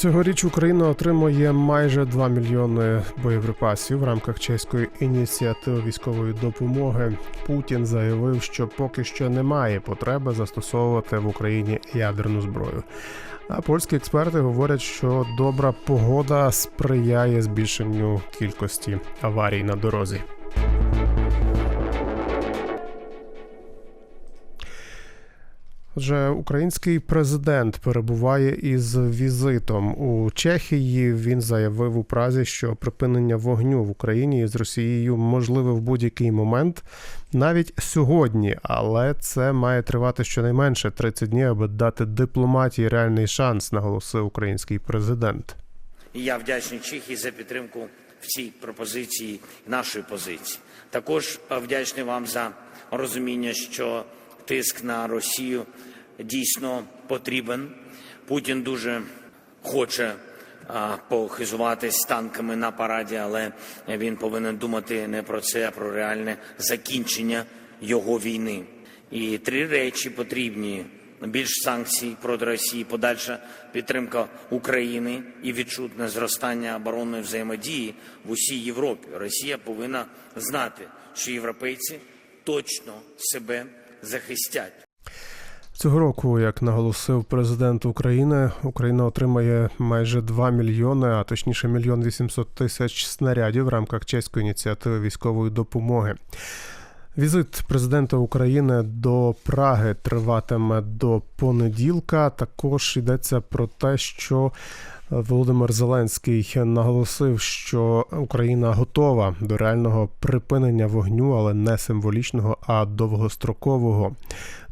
Цьогоріч Україна отримує майже 2 мільйони боєприпасів в рамках чеської ініціативи військової допомоги. Путін заявив, що поки що немає потреби застосовувати в Україні ядерну зброю. А польські експерти говорять, що добра погода сприяє збільшенню кількості аварій на дорозі. Отже, український президент перебуває із візитом у Чехії. Він заявив у Празі, що припинення вогню в Україні з Росією можливе в будь-який момент, навіть сьогодні, але це має тривати щонайменше 30 днів, аби дати дипломатії реальний шанс, наголосив український президент. Я вдячний Чехії за підтримку в цій пропозиції нашої позиції. Також вдячний вам за розуміння, що тиск на Росію дійсно потрібен. Путін дуже хоче похизуватись танками на параді, але він повинен думати не про це, а про реальне закінчення його війни. І три речі потрібні: більш санкцій проти Росії, подальша підтримка України і відчутне зростання оборонної взаємодії в усій Європі. Росія повинна знати, що європейці точно себе захистять. Цього року, як наголосив президент України, Україна отримає майже 2 мільйони, а точніше мільйон 800 тисяч снарядів в рамках чеської ініціативи військової допомоги. Візит президента України до Праги триватиме до понеділка. Також йдеться про те, що Володимир Зеленський наголосив, що Україна готова до реального припинення вогню, але не символічного, а довгострокового.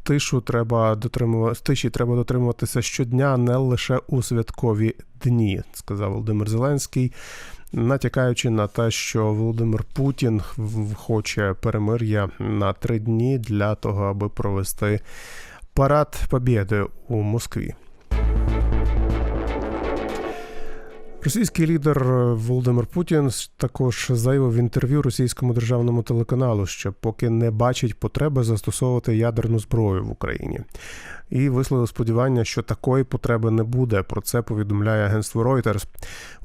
Тишу треба дотримувати тиші треба дотримуватися щодня, не лише у святкові дні, сказав Володимир Зеленський, натякаючи на те, що Володимир Путін хоче перемир'я на три дні для того, аби провести парад Побєди у Москві. Російський лідер Володимир Путін також заявив в інтерв'ю російському державному телеканалу, що поки не бачить потреби застосовувати ядерну зброю в Україні, і висловив сподівання, що такої потреби не буде. Про це повідомляє агентство Reuters.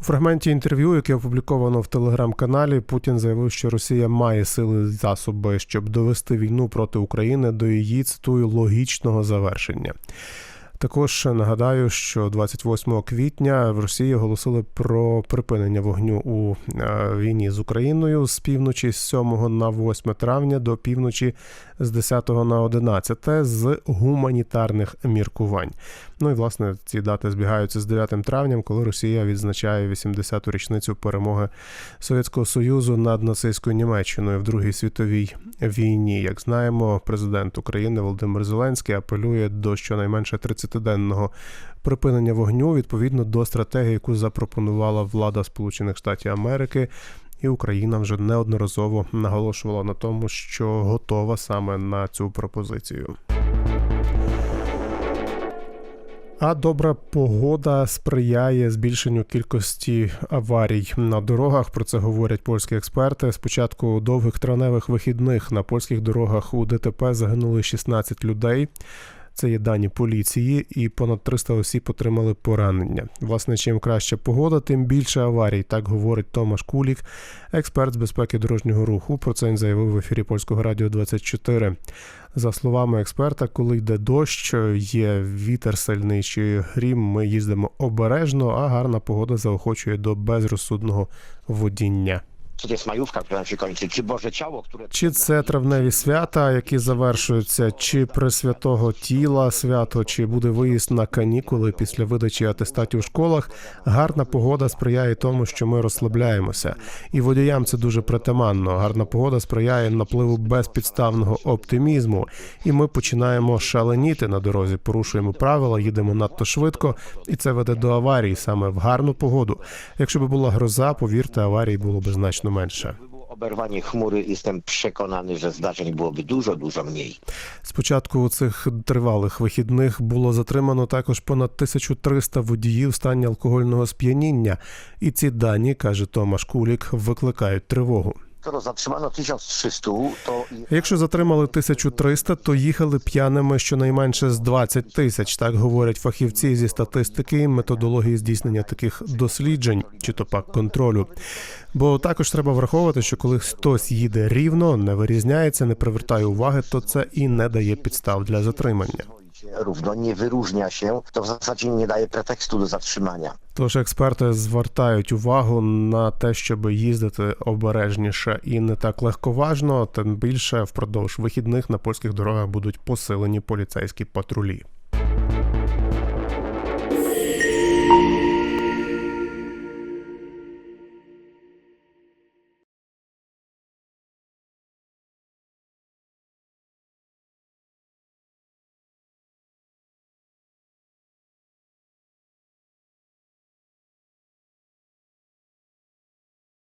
У фрагменті інтерв'ю, яке опубліковано в телеграм-каналі, Путін заявив, що Росія має сили і засоби, щоб довести війну проти України до її цитую логічного завершення. Також нагадаю, що 28 квітня в Росії оголосили про припинення вогню у війні з Україною з півночі з 7 на 8 травня до півночі з 10 на 11 з гуманітарних міркувань. Ну і власне ці дати збігаються з 9 травням, коли Росія відзначає 80-ту річницю перемоги Совєтського Союзу над нацистською Німеччиною в Другій світовій війні. Як знаємо, президент України Володимир Зеленський апелює до щонайменше 30-денного припинення вогню відповідно до стратегії, яку запропонувала влада Сполучених Штатів Америки. І Україна вже неодноразово наголошувала на тому, що готова саме на цю пропозицію. А добра погода сприяє збільшенню кількості аварій на дорогах. Про це говорять польські експерти. Спочатку довгих травневих вихідних на польських дорогах у ДТП загинули 16 людей. Це є дані поліції, і понад 300 осіб отримали поранення. Власне, чим краща погода, тим більше аварій. Так говорить Томаш Кулік, експерт з безпеки дорожнього руху. Про це він заявив в ефірі польського радіо 24. За словами експерта, коли йде дощ, є вітер сильний чи грім, ми їздимо обережно, а гарна погода заохочує до безрозсудного водіння. Чи це травневі свята, які завершуються, чи пресвятого тіла свято, чи буде виїзд на канікули після видачі атестатів у школах? Гарна погода сприяє тому, що ми розслабляємося, і водіям це дуже притаманно. Гарна погода сприяє напливу безпідставного оптимізму, і ми починаємо шаленіти на дорозі, порушуємо правила, їдемо надто швидко, і це веде до аварій саме в гарну погоду. Якщо б була гроза, повірте, аварій було б значно менше. Обервані хмури, oberwanie chmury, jestem przekonany, że zdarzeń byłoby dużo, dużo mniej. Спочатку цих тривалих вихідних було затримано також понад 1300 водіїв в стані алкогольного сп'яніння, і ці дані, каже Томаш Кулік, викликають тривогу. Skoro zatrzymano 1300, to Якщо затримали 1300, то їхали п'яними щонайменше з 20 тисяч. Так говорять фахівці зі статистики методології здійснення таких досліджень, чи то пак контролю. Бо також треба враховувати, що коли хтось їде рівно, не вирізняється, не привертає уваги, то це і не дає підстав для затримання. Równo nie wyróżnia się, to w zasadzie nie daje pretekstu do zatrzymania. Тож експерти звертають увагу на те, щоб їздити обережніше і не так легковажно, тим більше впродовж вихідних на польських дорогах будуть посилені поліцейські патрулі.